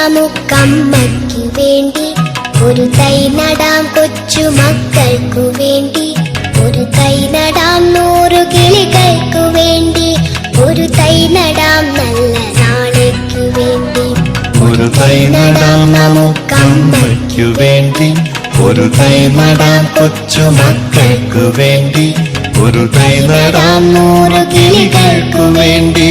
നമുക്കമ്മയ്ക്കു വേണ്ടി ഒരു തൈ നടാം കൊച്ചു മക്കൾക്കു വേണ്ടി. ഒരു തൈ നടാം നൂറു കിളികൾക്കു വേണ്ടി. ഒരു തൈ നടാം നല്ല നാളേക്കു വേണ്ടി. ഒരു തൈ നടാം നമുക്കമ്മയ്ക്കു വേണ്ടി. ഒരു തൈ നടാം കൊച്ചു മക്കൾക്കു വേണ്ടി. ഒരു തൈ നടാം നൂറ് കിളികൾക്കു വേണ്ടി.